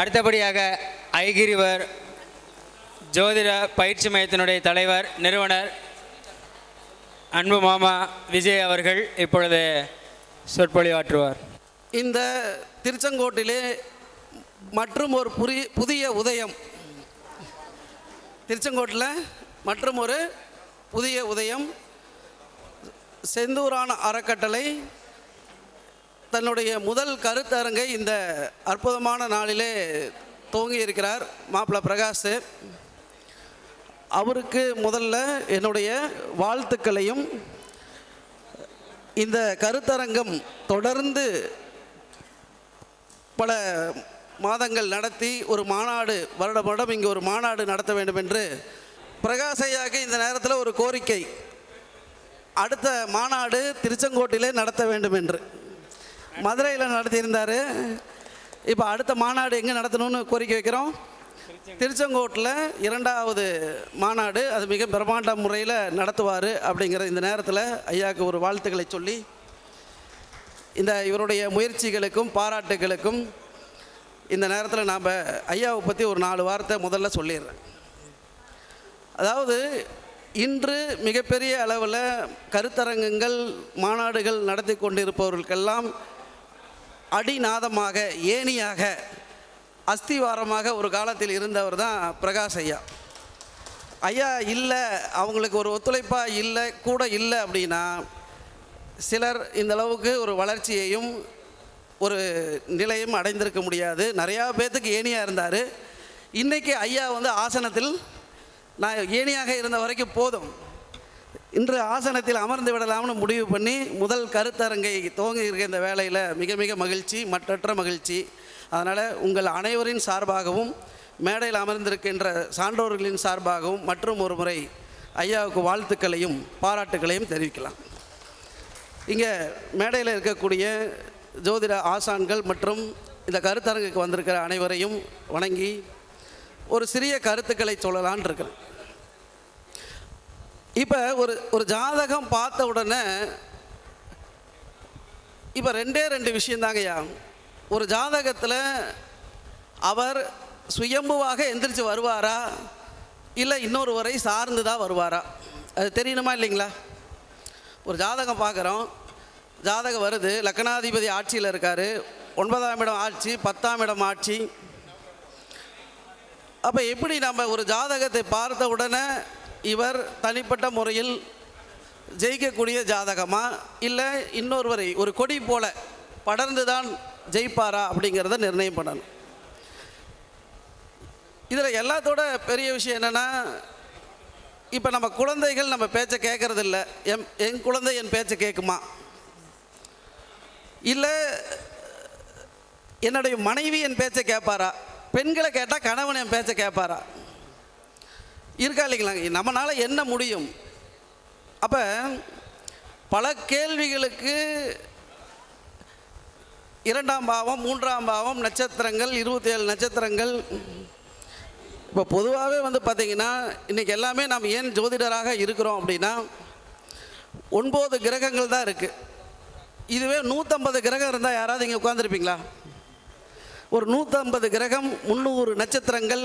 அடுத்தபடியாக ஐகிரிவர் ஜோதிட பயிற்சி மையத்தினுடைய தலைவர் நிறுவனர் அன்பு மாமா விஜய் அவர்கள் இப்பொழுது சொற்பொழிவாற்றுவார். இந்த திருச்செங்கோட்டிலே மற்றும் ஒரு புரி புதிய உதயம் திருச்செங்கோட்டில் மற்றும் ஒரு புதிய உதயம் செந்தூரான அறக்கட்டளை தன்னுடைய முதல் கருத்தரங்கை இந்த அற்புதமான நாளிலே துவங்கி இருக்கிறார் மாப்பிள்ள பிரகாஷ். அவருக்கு முதல்ல என்னுடைய வாழ்த்துக்களையும் இந்த கருத்தரங்கம் தொடர்ந்து பல மாதங்கள் நடத்தி ஒரு மாநாடு வருட வருடம் இங்கே ஒரு மாநாடு நடத்த வேண்டும் என்று பிரகாசையாக இந்த நேரத்தில் ஒரு கோரிக்கை. அடுத்த மாநாடு திருச்செங்கோட்டிலே நடத்த வேண்டும் என்று மதுரையில் நடத்தியிருந்தார். இப்போ அடுத்த மாநாடு எங்கே நடத்தணும்னு கோரிக்கை வைக்கிறோம். திருச்செங்கோட்டில் இரண்டாவது மாநாடு அது மிக பிரம்மாண்ட முறையில் நடத்துவார் அப்படிங்கிற இந்த நேரத்தில் ஐயாவுக்கு ஒரு வாழ்த்துக்களை சொல்லி இந்த இவருடைய முயற்சிகளுக்கும் பாராட்டுகளுக்கும் இந்த நேரத்தில் நாம் ஐயாவை பற்றி ஒரு நாலு வார்த்தை முதல்ல சொல்லிடுறேன். அதாவது இன்று மிகப்பெரிய அளவில் கருத்தரங்கங்கள் மாநாடுகள் நடத்தி கொண்டிருப்பவர்களுக்கெல்லாம் அடிநாதமாக ஏணியாக அஸ்திவாரமாக ஒரு காலத்தில் இருந்தவர் தான் பிரகாஷ் ஐயா. ஐயா இல்லை அவங்களுக்கு ஒரு ஒத்துழைப்பாக இல்லை கூட இல்லை அப்படின்னா சிலர் இந்த அளவுக்கு ஒரு வளர்ச்சியையும் ஒரு நிலையும் அடைந்திருக்க முடியாது. நிறையா பேர்த்துக்கு ஏணியாக இருந்தார். இன்றைக்கி ஐயா வந்து ஆசனத்தில் நான் ஏணியாக இருந்த வரைக்கும் போதும். இன்று ஆசனத்தில் அமர்ந்து விடலாம்னு முடிவு பண்ணி முதல் கருத்தரங்கை துவங்கி இருக்க இந்த வேலையில் மிக மிக மகிழ்ச்சி மற்றற்ற மகிழ்ச்சி. அதனால் உங்கள் அனைவரின் சார்பாகவும் மேடையில் அமர்ந்திருக்கின்ற சான்றோர்களின் சார்பாகவும் மற்றும் ஒரு முறை ஐயாவுக்கு வாழ்த்துக்களையும் பாராட்டுக்களையும் தெரிவிக்கலாம். இங்கே மேடையில் இருக்கக்கூடிய ஜோதிட ஆசான்கள் மற்றும் இந்த கருத்தரங்குக்கு வந்திருக்கிற அனைவரையும் வணங்கி ஒரு சிறிய கருத்துக்களை சொல்லலான் இருக்கிறேன். இப்போ ஒரு ஒரு ஜாதகம் பார்த்த உடனே இப்போ ரெண்டே ரெண்டு விஷயந்தாங்கய்யா ஒரு ஜாதகத்தில் அவர் சுயம்புவாக எந்திரிச்சு வருவாரா? இல்லை இன்னொருவரை சார்ந்து தான் வருவாரா? அது தெரியணுமா இல்லைங்களா? ஒரு ஜாதகம் பார்க்குறோம். ஜாதகம் வருது. லக்னாதிபதி ஆட்சியில் இருக்கார். ஒன்பதாம் இடம் ஆட்சி பத்தாம் இடம் ஆட்சி. அப்போ எப்படி நம்ம ஒரு ஜாதகத்தை பார்த்த உடனே இவர் தனிப்பட்ட முறையில் ஜெயிக்கக்கூடிய ஜாதகமா? இல்லை இன்னொருவரை ஒரு கொடி போல படர்ந்து தான் ஜெயிப்பாரா அப்படிங்கிறத நிர்ணயம் பண்ணணும். இதில் எல்லாத்தோட பெரிய விஷயம் என்னென்னா இப்போ நம்ம குழந்தைகள் நம்ம பேச்சை கேட்குறதில்ல என் என் குழந்தை என் பேச்சை கேட்குமா இல்லை என்னுடைய மனைவி என் பேச்சை கேட்பாரா பெண்களை கேட்டால் கணவன் என் பேச்சை கேட்பாரா இருக்கா இல்லைங்களா? நம்மளால் என்ன முடியும்? அப்போ பல கேள்விகளுக்கு இரண்டாம் பாவம் மூன்றாம் பாவம் நட்சத்திரங்கள் இருபத்தேழு நட்சத்திரங்கள். இப்போ பொதுவாகவே வந்து பார்த்திங்கன்னா இன்றைக்கி எல்லாமே நாம் ஏன் ஜோதிடராக இருக்கிறோம் அப்படின்னா ஒன்பது கிரகங்கள் தான் இருக்குது இதுவே நூற்றம்பது கிரகம் இருந்தால் யாராவது இங்கே உட்காந்துருப்பீங்களா ஒரு நூற்றம்பது கிரகம் முந்நூறு நட்சத்திரங்கள்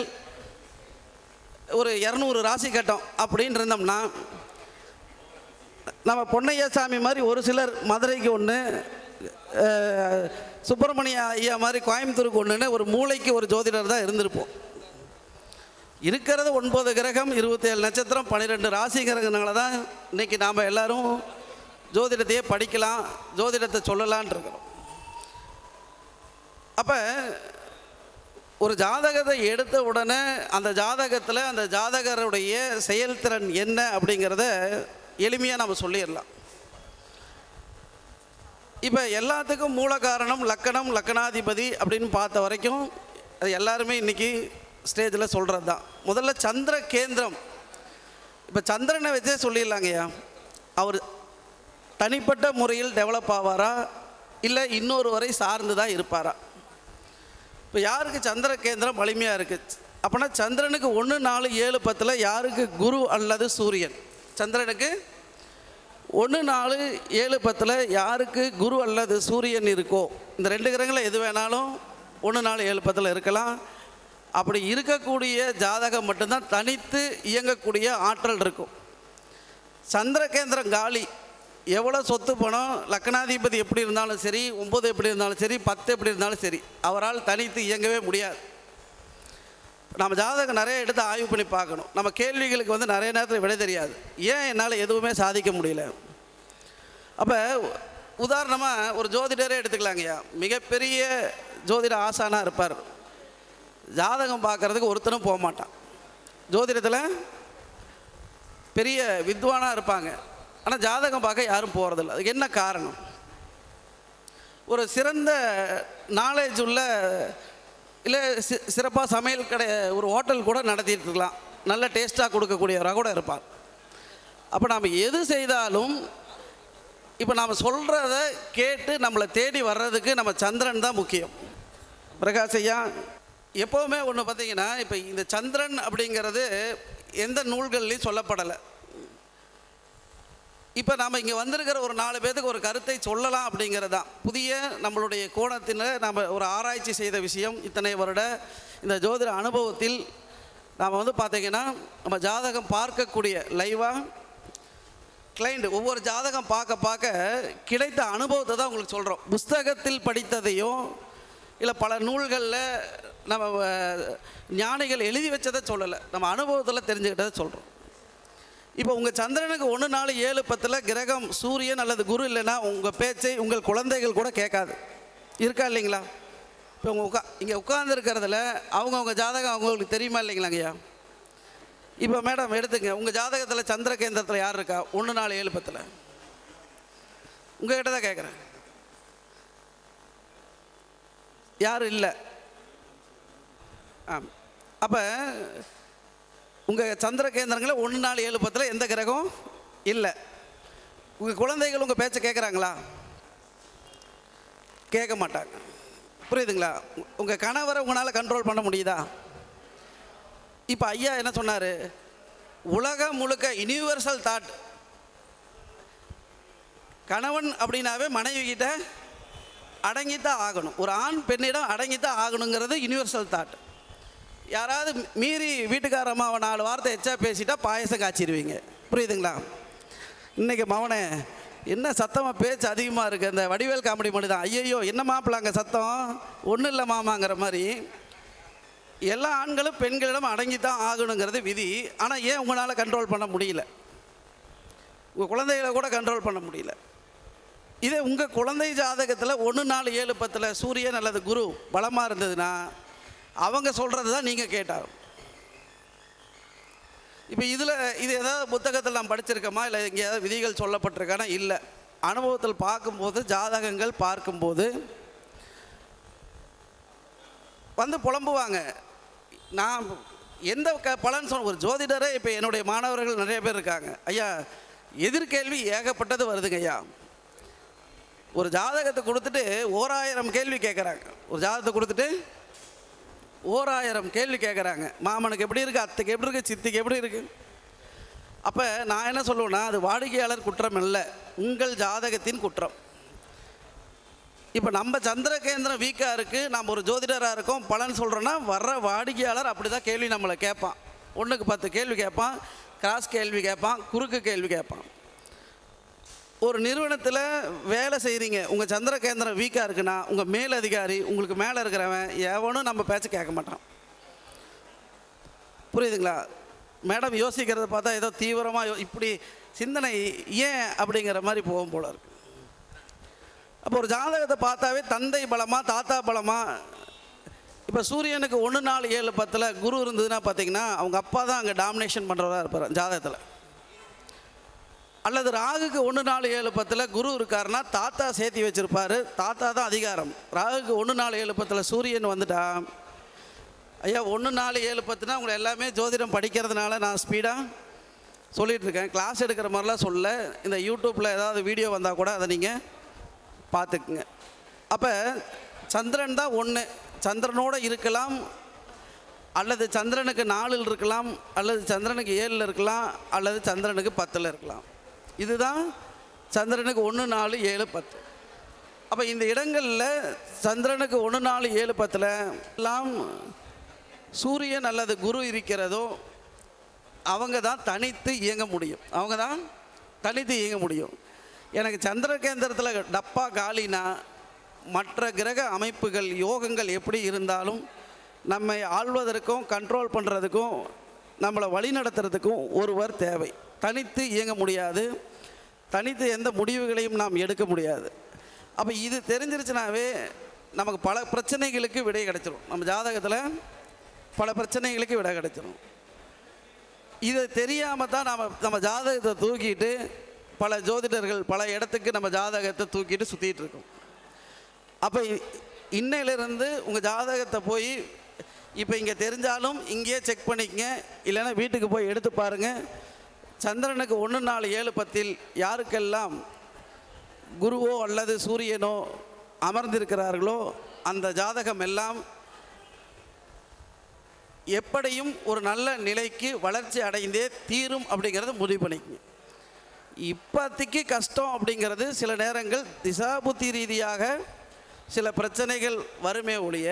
ஒரு இரநூறு ராசி கட்டம் அப்படின்னு இருந்தோம்னா நம்ம பொன்னையசாமி மாதிரி ஒரு சிலர் மதுரைக்கு ஒன்று சுப்பிரமணிய ஐயா மாதிரி கோயம்புத்தூருக்கு ஒன்றுன்னு ஒரு மூளைக்கு ஒரு ஜோதிடர் தான் இருந்திருப்போம். இருக்கிறது ஒன்பது கிரகம் இருபத்தேழு நட்சத்திரம் பன்னிரெண்டு ராசிங்கிறதுனால தான் இன்றைக்கி நாம் எல்லாரும் ஜோதிடத்தையே படிக்கலாம் ஜோதிடத்தை சொல்லலான் இருக்கிறோம். அப்போ ஒரு ஜாதகத்தை எடுத்த உடனே அந்த ஜாதகத்தில் அந்த ஜாதகருடைய செயல்திறன் என்ன அப்படிங்கிறத எளிமையாக நம்ம சொல்லிடலாம். இப்போ எல்லாத்துக்கும் மூல காரணம் லக்கணம் லக்கணாதிபதி அப்படின்னு பார்த்த வரைக்கும் அது எல்லாருமே இன்றைக்கி ஸ்டேஜில் சொல்கிறது தான் முதல்ல சந்திர கேந்திரம். இப்போ சந்திரனை வச்சே சொல்லிடலாங்கய்யா அவர் தனிப்பட்ட முறையில் டெவலப் ஆவாரா? இல்லை இன்னொரு வரை சார்ந்து தான் இருப்பாரா? இப்போ யாருக்கு சந்திர கேந்திரம் வலிமையாக இருக்குது அப்போனா சந்திரனுக்கு ஒன்று நாலு ஏழு பத்தில் யாருக்கு குரு அல்லது சூரியன்? சந்திரனுக்கு ஒன்று நாலு ஏழு பத்தில் யாருக்கு குரு அல்லது சூரியன் இருக்கோ? இந்த ரெண்டு கிரகங்களில் எது வேணாலும் ஒன்று நாலு ஏழு பத்தில் இருக்கலாம். அப்படி இருக்கக்கூடிய ஜாதகம் மட்டும்தான் தனித்து இயங்கக்கூடிய ஆற்றல் இருக்கும். சந்திரகேந்திரம் காலி. எவ்வளோ சொத்து பணம் லக்னாதிபதி எப்படி இருந்தாலும் சரி ஒம்பது எப்படி இருந்தாலும் சரி பத்து எப்படி இருந்தாலும் சரி அவரால் தனித்து இயங்கவே முடியாது. நம்ம ஜாதகம் நிறைய எடுத்து ஆய்வு பண்ணி பார்க்கணும். நம்ம கேள்விகளுக்கு வந்து நிறைய நேரத்தில் விடை தெரியாது. ஏன் என்னால் எதுவுமே சாதிக்க முடியல? அப்போ உதாரணமாக ஒரு ஜோதிடரே எடுத்துக்கலாங்கய்யா மிகப்பெரிய ஜோதிட ஆசானாக இருப்பார். ஜாதகம் பார்க்குறதுக்கு ஒருத்தனும் போக மாட்டான். ஜோதிடத்தில் பெரிய வித்வானாக இருப்பாங்க. ஆனால் ஜாதகம் பார்க்க யாரும் போகிறதில்ல அதுக்கு என்ன காரணம்? ஒரு சிறந்த நாலேஜ் உள்ள இல்லை சி சிறப்பாக சமையல் கடை ஒரு ஹோட்டல் கூட நடத்திட்டு இருக்கலாம். நல்ல டேஸ்ட்டாக கொடுக்கக்கூடியவராக கூட இருப்பார். அப்போ நாம் எது செய்தாலும் இப்போ நாம் சொல்கிறத கேட்டு நம்மளை தேடி வர்றதுக்கு நம்ம சந்திரன் தான் முக்கியம். பிரகாஷ் ஐயா எப்போவுமே ஒன்று பார்த்தீங்கன்னா இப்போ இந்த சந்திரன் அப்படிங்கிறது எந்த நூல்கள்லையும் சொல்லப்படலை. இப்போ நாம் இங்கே வந்திருக்கிற ஒரு நாலு பேத்துக்கு ஒரு கருத்தை சொல்லலாம் அப்படிங்கிறது. தான் புதிய நம்மளுடைய கோணத்தில் நம்ம ஒரு ஆராய்ச்சி செய்த விஷயம். இத்தனை வருட இந்த ஜோதிட அனுபவத்தில் நாம் வந்து பார்த்தீங்கன்னா நம்ம ஜாதகம் பார்க்கக்கூடிய லைவாக கிளைண்ட் ஒவ்வொரு ஜாதகம் பார்க்க பார்க்க கிடைத்த அனுபவத்தை தான் உங்களுக்கு சொல்கிறோம் புஸ்தகத்தில் படித்ததையும் இல்லை பல நூல்களில் நம்ம ஞானிகள் எழுதி வச்சதை சொல்லலை. நம்ம அனுபவத்தில் தெரிஞ்சுக்கிட்டதை சொல்கிறோம் இப்போ உங்கள் சந்திரனுக்கு ஒன்று நாலு ஏழு பத்தில் கிரகம் சூரியன் அல்லது குரு இல்லைன்னா உங்கள் பேச்சை உங்கள் குழந்தைகள் கூட கேட்காது. இருக்கா இல்லைங்களா? இப்போ உங்கள் உட்கா இங்கே உட்காந்துருக்கிறதுல அவங்கவுங்க ஜாதகம் அவங்களுக்கு தெரியுமா இல்லைங்களா ஐயா? இப்போ மேடம் எடுத்துங்க. உங்கள் ஜாதகத்தில் சந்திர கேந்திரத்தில் யார் இருக்கா? ஒன்று நாலு ஏழு பத்தில். உங்ககிட்ட தான் கேட்குறேன் யாரும் இல்லை. ஆ அப்போ உங்கள் சந்திர கேந்திரங்களில் ஒன்று நாலு ஏழு பத்தில் எந்த கிரகம்? இல்லை. உங்கள் குழந்தைகள் உங்கள் பேச்சை கேட்குறாங்களா கேட்க மாட்டாங்க. புரியுதுங்களா? உங்கள் கணவரை உங்களால் கண்ட்ரோல் பண்ண முடியுதா? இப்போ ஐயா என்ன சொன்னார்? உலகம் முழுக்க யுனிவர்சல் தாட் கணவன் அப்படின்னாவே மனைவி கிட்ட அடங்கித்தான் ஆகணும். ஒரு ஆண் பெண்ணிடம் அடங்கித்தான் ஆகணுங்கிறது யுனிவர்சல் தாட் யாராவது மீறி வீட்டுக்கார அம்மாவை நாலு வார்த்தை எச்சா பேசிட்டா பாயசம் காய்ச்சிருவீங்க. புரியுதுங்களா? இன்னைக்கு மவனே என்ன சத்தமாக பேச்சு அதிகமாக இருக்குது அந்த வடிவேல் காமெடி மணி தான் ஐயையோ என்ன மாப்பிள்ளாங்க சத்தம்? ஒன்றும் இல்லை மாமாங்கிற மாதிரி. எல்லா ஆண்களும் பெண்களிடம் அடங்கி தான் ஆகணுங்கிறது விதி. ஆனால் ஏன் உங்களால் கண்ட்ரோல் பண்ண முடியல? உங்கள் குழந்தைகளை கூட கண்ட்ரோல் பண்ண முடியல. இதே உங்கள் குழந்தை ஜாதகத்தில் ஒன்று நாலு ஏழு பத்தில் சூரியன் அல்லது குரு பலமாக இருந்ததுன்னா அவங்க சொல்கிறது தான் நீங்கள் கேட்டார் இப்போ இதில் இது ஏதாவது புத்தகத்தில் நான் படிச்சிருக்கோமா? இல்லை எங்கேயாவது விதிகள் சொல்லப்பட்டிருக்கானா? இல்லை. அனுபவத்தில் பார்க்கும்போது ஜாதகங்கள் பார்க்கும்போது வந்து புலம்புவாங்க. நான் எந்த க பலன் சொன்ன ஒரு ஜோதிடரே இப்போ என்னுடைய மாணவர்கள் நிறைய பேர் இருக்காங்க. ஐயா எதிர்கேள்வி ஏகப்பட்டது வருதுங்க ஐயா. ஒரு ஜாதகத்தை கொடுத்துட்டு ஓராயிரம் கேள்வி கேட்குறாங்க ஒரு ஜாதகத்தை கொடுத்துட்டு ஓராயிரம் கேள்வி கேட்குறாங்க மாமனுக்கு எப்படி இருக்குது அத்தைக்கு எப்படி இருக்குது சித்திக்கு எப்படி இருக்குது அப்போ நான் என்ன சொல்லுவேன்னா அது வாடிக்கையாளர் குற்றம் இல்லை உங்கள் ஜாதகத்தின் குற்றம். இப்போ நம்ம சந்திரகேந்திரம் வீக்காக இருக்குது நம்ம ஒரு ஜோதிடராக இருக்கோம் பலன் சொல்கிறோன்னா வர்ற வாடிக்கையாளர் அப்படி தான் கேள்வி நம்மளை கேட்பான். ஒன்றுக்கு பத்து கேள்வி கேட்பான் கிராஸ் கேள்வி கேட்பான் குறுக்கு கேள்வி கேட்பான். ஒரு நிறுவனத்தில் வேலை செய்கிறீங்க உங்கள் சந்திர கேந்திரம் வீக்காக இருக்குன்னா உங்கள் மேல் அதிகாரி உங்களுக்கு மேலே இருக்கிறவன் எவனும் நம்ம பேச்ச கேட்க மாட்டான். புரியுதுங்களா? மேடம் யோசிக்கிறத பார்த்தா ஏதோ தீவிரமாக இப்படி சிந்தனை ஏன் அப்படிங்கிற மாதிரி போகும் போல இருக்கு. அப்போ ஒரு ஜாதகத்தை பார்த்தாவே தந்தை பலமா தாத்தா பலமா? இப்போ சூரியனுக்கு ஒன்று நாலு ஏழு பத்தில் குரு இருந்ததுன்னா பார்த்தீங்கன்னா அவங்க அப்பா தான் அங்கே டாமினேஷன் பண்ணுறதா இருப்பார் ஜாதகத்தில். அல்லது ராகுக்கு ஒன்று நாலு ஏழு பத்தில் குரு இருக்காருன்னா தாத்தா சேர்த்தி வச்சிருப்பாரு. தாத்தா தான் அதிகாரம். ராகுக்கு ஒன்று நாலு ஏழு பத்தில் சூரியன் வந்துட்டா. ஐயா ஒன்று நாலு ஏழு பத்துனா உங்களை எல்லாமே ஜோதிடம் படிக்கிறதுனால நான் ஸ்பீடாக சொல்லிகிட்ருக்கேன் கிளாஸ் எடுக்கிற மாதிரிலாம் சொல்ல இந்த யூடியூப்பில் ஏதாவது வீடியோ வந்தால் கூட அதை நீங்கள் பார்த்துக்குங்க. அப்போ சந்திரன் தான் ஒன்று சந்திரனோடு இருக்கலாம். அல்லது சந்திரனுக்கு நாலில் இருக்கலாம். அல்லது சந்திரனுக்கு ஏழில் இருக்கலாம். அல்லது சந்திரனுக்கு பத்தில் இருக்கலாம். இதுதான் சந்திரனுக்கு ஒன்று நாலு ஏழு பத்து. அப்போ இந்த இடங்களில் சந்திரனுக்கு ஒன்று நாலு ஏழு பத்தில் எல்லாம் சூரியன் அல்லது குரு இருக்கிறதோ அவங்க தான் தனித்து இயங்க முடியும். அவங்க தான் தனித்து இயங்க முடியும். எனக்கு சந்திர கேந்திரத்தில் டப்பா காலினா மற்ற கிரக அமைப்புகள் யோகங்கள் எப்படி இருந்தாலும் நம்மை ஆள்வதற்கும் கண்ட்ரோல் பண்ணுறதுக்கும் நம்மளை வழி நடத்துறதுக்கும் ஒருவர் தேவை. தனித்து இயங்க முடியாது. தனித்து எந்த முடிவுகளையும் நாம் எடுக்க முடியாது. அப்போ இது தெரிஞ்சிருச்சுனாவே நமக்கு பல பிரச்சனைகளுக்கு விடை கிடைச்சிரும். நம்ம ஜாதகத்தில் பல பிரச்சனைகளுக்கு விடை கிடைச்சிரும். இதை தெரியாமல் தான் நம்ம நம்ம ஜாதகத்தை தூக்கிட்டு பல ஜோதிடர்கள் பல இடத்துக்கு நம்ம ஜாதகத்தை தூக்கிட்டு சுற்றிட்டு இருக்கோம். அப்போ இன்னையிலிருந்து உங்கள் ஜாதகத்தை போய் இப்போ இங்கே தெரிஞ்சாலும் இங்கேயே செக் பண்ணிக்கங்க. இல்லைன்னா வீட்டுக்கு போய் எடுத்து பாருங்கள் சந்திரனுக்கு ஒன்று நாலு ஏழு பத்தில் யாருக்கெல்லாம் குருவோ அல்லது சூரியனோ அமர்ந்திருக்கிறார்களோ அந்த ஜாதகம் எல்லாம் எப்படியும் ஒரு நல்ல நிலைக்கு வளர்ச்சி அடைந்தே தீரும் அப்படிங்கிறத முடிவு பண்ணிக்கங்க இப்போதைக்கு கஷ்டம் அப்படிங்கிறது சில நேரங்கள் திசாபுத்தி ரீதியாக சில பிரச்சனைகள் வருமே ஒழிய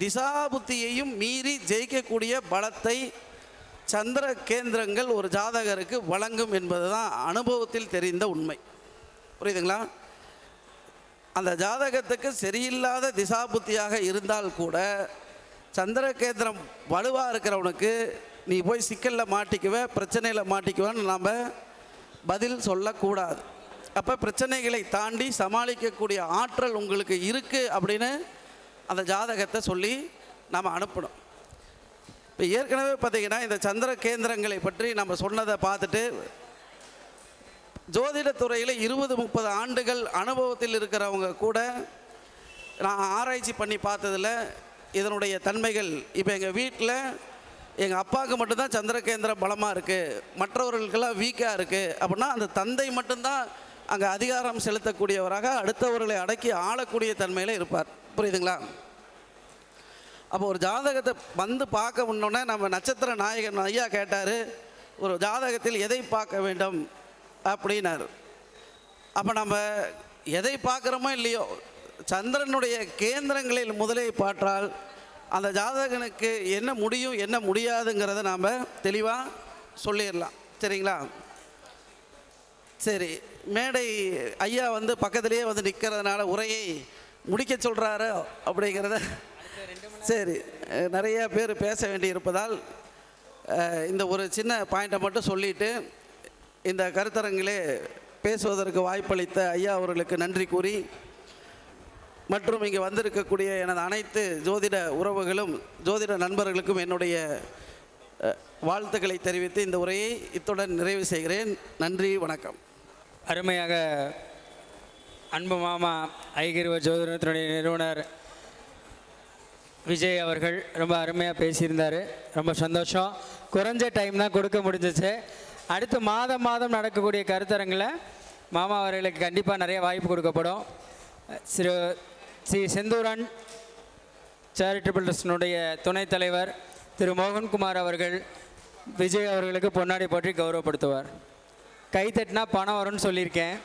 திசாபுத்தியையும் மீறி ஜெயிக்கக்கூடிய பலத்தை சந்திர கேந்திரங்கள் ஒரு ஜாதகருக்கு வழங்கும் என்பது தான் அனுபவத்தில் தெரிந்த உண்மை. புரியுதுங்களா? அந்த ஜாதகத்துக்கு சரியில்லாத திசாபுத்தியாக இருந்தால் கூட சந்திர கேந்திரம் வலுவாக இருக்கிறவனுக்கு நீ போய் சிக்கலில் மாட்டிக்குவ பிரச்சனையில் மாட்டிக்குவேன்னு நாம் பதில் சொல்லக்கூடாது. அப்போ பிரச்சனைகளை தாண்டி சமாளிக்கக்கூடிய ஆற்றல் உங்களுக்கு இருக்குது அப்படின்னு அந்த ஜாதகத்தை சொல்லி நாம் அனுப்பணும். இப்போ ஏற்கனவே பார்த்தீங்கன்னா இந்த சந்திர கேந்திரங்களை பற்றி நம்ம சொன்னதை பார்த்துட்டு ஜோதிடத்துறையில் இருபது முப்பது ஆண்டுகள் அனுபவத்தில் இருக்கிறவங்க கூட நான் ஆராய்ச்சி பண்ணி பார்த்ததில் இதனுடைய தன்மைகள். இப்போ எங்கள் வீட்டில் எங்கள் அப்பாவுக்கு மட்டும்தான் சந்திரகேந்திரம் பலமாக இருக்குது மற்றவர்களுக்கெல்லாம் வீக்காக இருக்குது அப்படின்னா அந்த தந்தை மட்டும்தான் அங்கே அதிகாரம் செலுத்தக்கூடியவராக அடுத்தவர்களை அடக்கி ஆளக்கூடிய தன்மையில் இருப்பார். புரியுதுங்களா? அப்போ ஒரு ஜாதகத்தை வந்து பார்க்க முன்னோடனே நம்ம நட்சத்திர நாயகன் ஐயா கேட்டார் ஒரு ஜாதகத்தில் எதை பார்க்க வேண்டும்? அப்படின்னாரு. அப்போ நம்ம எதை பார்க்குறோமோ இல்லையோ சந்திரனுடைய கேந்திரங்களில் முதலை பாற்றால் அந்த ஜாதகனுக்கு என்ன முடியும் என்ன முடியாதுங்கிறத நாம் தெளிவாக சொல்லிடலாம். சரிங்களா? சரி மேடை ஐயா வந்து பக்கத்துலேயே வந்து நிற்கிறதுனால உரையை முடிக்க சொல்கிறாரு அப்படிங்கிறத சரி நிறைய பேர் பேச வேண்டி இருப்பதால் இந்த ஒரு சின்ன பாயிண்ட்டை மட்டும் சொல்லிட்டு இந்த கருத்தரங்கிலே பேசுவதற்கு வாய்ப்பளித்த ஐயா அவர்களுக்கு நன்றி கூறி மற்றும் இங்கே வந்திருக்கக்கூடிய எனது அனைத்து ஜோதிட உறவுகளும் ஜோதிட நண்பர்களுக்கும் என்னுடைய வாழ்த்துக்களை தெரிவித்து இந்த உரையை இத்துடன் நிறைவு செய்கிறேன். நன்றி வணக்கம். அருமையாக அன்பு மாமா ஐகிருவ ஜோதிடத்தினுடைய நிறுவனர் விஜய் அவர்கள் ரொம்ப அருமையாக பேசியிருந்தார். ரொம்ப சந்தோஷம். குறைஞ்ச டைம் தான் கொடுக்க முடிஞ்சிச்சு. அடுத்து மாதம் மாதம் நடக்கக்கூடிய கருத்தரங்கில் மாமா அவர்களுக்கு கண்டிப்பாக நிறைய வாய்ப்பு கொடுக்கப்படும். சிறு ஸ்ரீ செந்தூரன் சேரிட்டபிள் ட்ரஸ்டினுடைய துணைத் தலைவர் திரு. மோகன்குமார் அவர்கள் விஜய் அவர்களுக்கு பொன்னாடி போற்றி கௌரவப்படுத்துவார். கைத்தட்டினா பணம் வரும்னு சொல்லியிருக்கேன்.